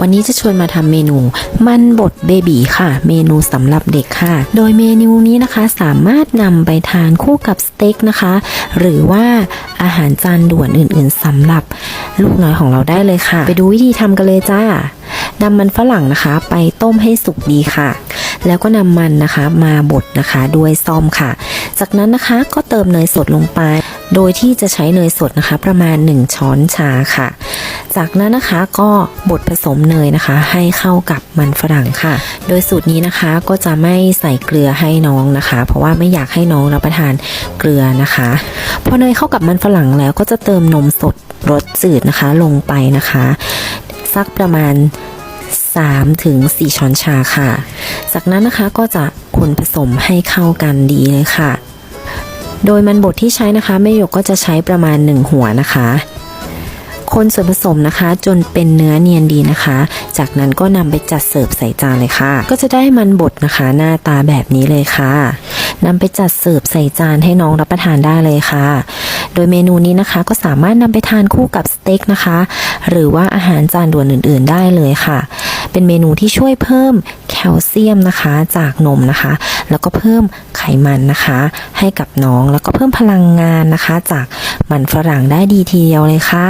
วันนี้จะชวนมาทำเมนู มันบดเบบีค่ะ เมนูสำหรับเด็กค่ะ โดยเมนูนี้นะคะสามารถนำไปทานคู่กับสเต็กนะคะ หรือว่าอาหารจานด่วนอื่นๆสำหรับลูกน้อยของเราได้เลยค่ะ ไปดูวิธีทำกันเลยจ้านำมันฝรั่งนะคะ ไปต้มให้สุกดีค่ะ แล้วก็นำมันนะคะมาบดนะคะด้วยซ่อมค่ะ จากนั้นนะคะก็เติมเนยสดลงไป โดยที่จะใช้เนยสดนะคะ ประมาณ 1 ช้อนชาค่ะ จากนั้นนะคะก็บดผสมเนยนะคะ ให้เข้ากับมันฝรั่งค่ะ โดยสูตรนี้นะคะก็จะไม่ใส่เกลือให้น้องนะคะ เพราะว่าไม่อยากให้น้องรับประทานเกลือนะคะพอเนยเข้ากับมันฝรั่งแล้วก็จะเติมนมสดรสจืดนะคะลงไปนะคะ สักประมาณ3ถึง4ช้อนชาค่ะ จากนั้นนะคะก็จะคนผสมให้เข้ากันดีเลยค่ะ โดยมันบดที่ใช้นะคะแม่หยกก็จะใช้ประมาณ 1 หัวนะคะคนส่วนผสมนะคะ จนเป็นเนื้อเนียนดีนะคะ จากนั้นก็นำไปจัดเสิร์ฟใส่จานเลยค่ะ ก็จะได้มันบดนะคะ หน้าตาแบบนี้เลยค่ะนำไปจัดเสิร์ฟใส่จานให้น้องรับประทานได้เลยค่ะ โดยเมนูนี้นะคะก็สามารถนำไปทานคู่กับสเต็กนะคะ หรือว่าอาหารจานด่วนอื่น ๆ ได้เลยค่ะ เป็นเมนูที่ช่วยเพิ่มแคลเซียมนะคะ จากนมนะคะ แล้วก็เพิ่ม มันนะคะ ให้กับน้องแล้วก็เพิ่มพลังงานนะคะ จากมันฝรั่งได้ดีทีเดียวเลยค่ะ